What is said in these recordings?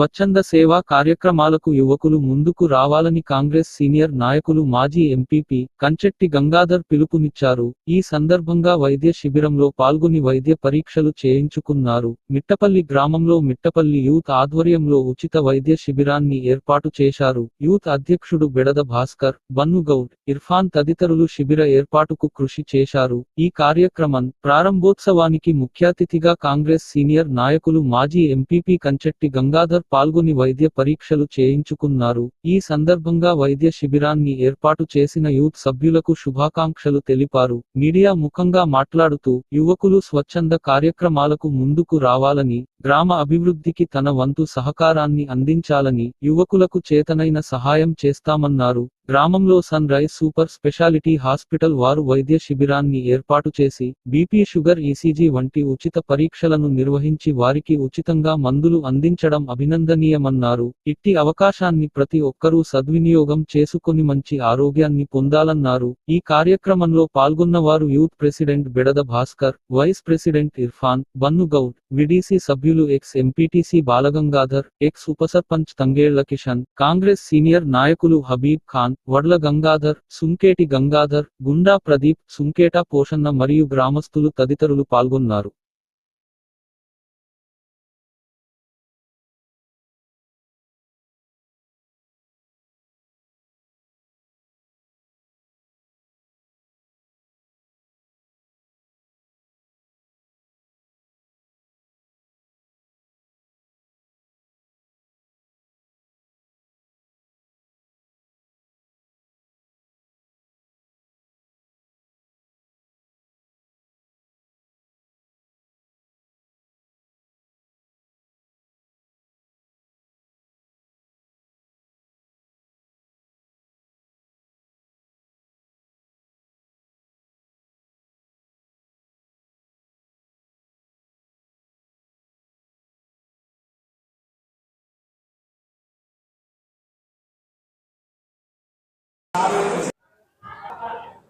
స్వచ్ఛంద సేవా కార్యక్రమాలకు యువకులు ముందుకు రావాలని కాంగ్రెస్ సీనియర్ నాయకులు మాజీ ఎంపీపీ కంచెట్టి గంగాధర్ పిలుపునిచ్చారు. ఈ సందర్భంగా వైద్య శిబిరంలో పాల్గొని వైద్య పరీక్షలు చేయించుకున్నారు. మిట్టపల్లి గ్రామంలో మిట్టపల్లి యూత్ ఆధ్వర్యంలో ఉచిత వైద్య శిబిరాన్ని ఏర్పాటు చేశారు. యూత్ అధ్యక్షుడు బెడద భాస్కర్ బన్నుగౌడ్ ఇర్ఫాన్ తదితరులు శిబిర ఏర్పాటుకు కృషి చేశారు. ఈ కార్యక్రమం ప్రారంభోత్సవానికి ముఖ్యాతిథిగా కాంగ్రెస్ సీనియర్ నాయకులు మాజీ ఎంపీపీ కంచెట్టి గంగాధర్ పాల్గొని వైద్య పరీక్షలు చేయించుకున్నారు. ఈ సందర్భంగా వైద్య శిబిరాన్ని ఏర్పాటు చేసిన యూత్ సభ్యులకు శుభాకాంక్షలు తెలిపారు. మీడియా ముఖంగా మాట్లాడుతూ యువకులు స్వచ్ఛంద కార్యక్రమాలకు ముందుకు రావాలని గ్రామ అభివృద్ధికి తన వంతు సహకారాన్ని అందించాలని యువకులకు చేతనైన సహాయం చేస్తామన్నారు. గ్రామంలో sunrise super speciality hospital వారు వైద్య శిబిరాన్ని ఏర్పాటు చేసి బీపీ షుగర్ ఈసీజీ వంటి ఉచిత పరీక్షలను నిర్వహించి వారికి ఉచితంగా మందులు అందించడం అభినందనీయమన్నారు. ఇట్టి అవకాశాన్ని ప్రతి ఒక్కరూ సద్వినియోగం చేసుకొని మంచి ఆరోగ్యాన్ని పొందాలన్నారు. ఈ కార్యక్రమంలో పాల్గొన్న వారు youth president Bedada Bhaskar vice president Irfan Bannugoud VDC సభ్యులు ex MPTC Balagangadhar ex upasarpanch Tangella Kishan Congress senior నాయకులు హబీబ్ ఖాన్ వడ్ల గంగాధర్ సుంకేటి గంగాధర్ గుండా ప్రదీప్ సుంకేట పోషన్న మరియు గ్రామస్తులు తదితరులు పాల్గొన్నారు.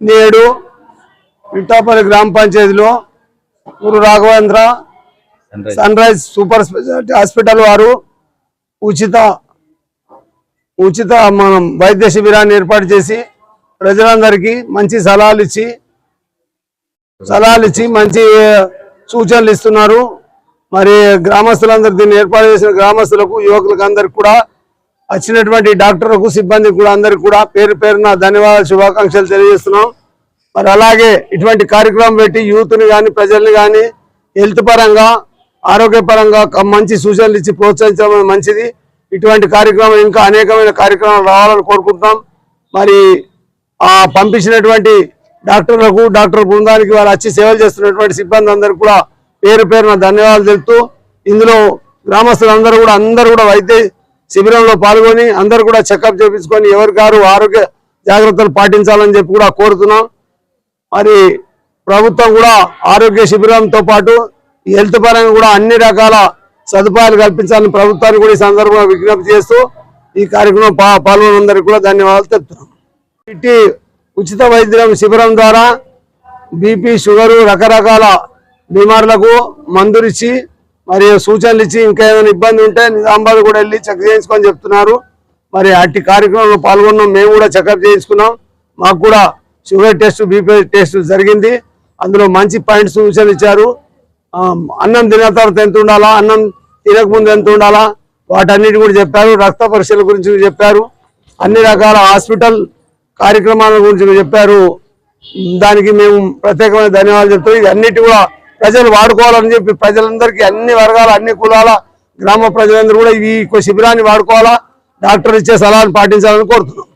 నేడు విట్టాపల్లి గ్రామ పంచాయతీలో Guru Raghavendra sunrise super speciality hospital వారు ఉచిత ఉచిత మనం వైద్య శిబిరాన్ని ఏర్పాటు చేసి ప్రజలందరికీ మంచి సలహాలు ఇచ్చి సలహాలు ఇచ్చి మంచి సూచనలు ఇస్తున్నారు. మరి గ్రామస్తులందరూ దీన్ని ఏర్పాటు చేసిన గ్రామస్తులకు యువకులకు అందరికి కూడా వచ్చినటువంటి డాక్టర్లకు సిబ్బంది కూడా అందరికి కూడా పేరు పేరున ధన్యవాదాలు శుభాకాంక్షలు తెలియజేస్తున్నాం. మరి అలాగే ఇటువంటి కార్యక్రమం పెట్టి యూత్ని కానీ ప్రజల్ని కానీ హెల్త్ పరంగా ఆరోగ్యపరంగా మంచి సూచనలు ఇచ్చి ప్రోత్సహించడం మంచిది. ఇటువంటి కార్యక్రమం ఇంకా అనేకమైన కార్యక్రమాలు రావాలని కోరుకుంటున్నాం. మరి ఆ పంపించినటువంటి డాక్టర్లకు డాక్టర్ బృందానికి వారు వచ్చి సేవలు చేస్తున్నటువంటి సిబ్బంది అందరికి కూడా పేరు పేరున ధన్యవాదాలు తెలుపుతూ ఇందులో గ్రామస్తులందరూ కూడా అందరూ కూడా వైద్య శిబిరంలో పాల్గొని అందరూ కూడా చెకప్ చేపించుకొని ఎవరికారు ఆరోగ్య జాగ్రత్తలు పాటించాలని చెప్పి కూడా కోరుతున్నాం. మరి ప్రభుత్వం కూడా ఆరోగ్య శిబిరంతో పాటు ఈ హెల్త్ పరంగా కూడా అన్ని రకాల సదుపాయాలు కల్పించాలని ప్రభుత్వాన్ని కూడా ఈ సందర్భంగా విజ్ఞప్తి చేస్తూ ఈ కార్యక్రమం పాల్గొనందరికి కూడా ధన్యవాదాలు తెలుపుతున్నాం. ఇట్టి ఉచిత వైద్యం శిబిరం ద్వారా బీపీ షుగరు రకరకాల బీమార్లకు మందురిచ్చి మరి మరియు సూచనలు ఇచ్చి ఇంకా ఏమైనా ఇబ్బంది ఉంటే నిజామాబాద్ కూడా వెళ్ళి చెక్ చేయించుకొని చెప్తున్నారు. మరి అట్టి కార్యక్రమంలో పాల్గొన్నాం. మేము కూడా చెకప్ చేయించుకున్నాం. మాకు కూడా షుగర్ టెస్ట్ బీపీ టెస్ట్ జరిగింది. అందులో మంచి పాయింట్స్ సూచనలు ఇచ్చారు. అన్నం తిన్న తర్వాత ఎంత ఉండాలా? అన్నం తినకముందు ఎంత ఉండాలా? వాటన్నిటి కూడా చెప్పారు. రక్త పరీక్షల గురించి చెప్పారు. అన్ని రకాల హాస్పిటల్ కార్యక్రమాల గురించి చెప్పారు. దానికి మేము ప్రత్యేకమైన ధన్యవాదాలు చెప్తాం ఇది అన్నిటి కూడా ప్రజలు వాడుకోవాలని చెప్పి ప్రజలందరికీ అన్ని వర్గాల అన్ని కులాల గ్రామ ప్రజలందరూ కూడా ఈ శిబిరాన్ని వాడుకోవాలా? డాక్టర్ ఇచ్చే సలహాను పాటించాలని కోరుతున్నాం.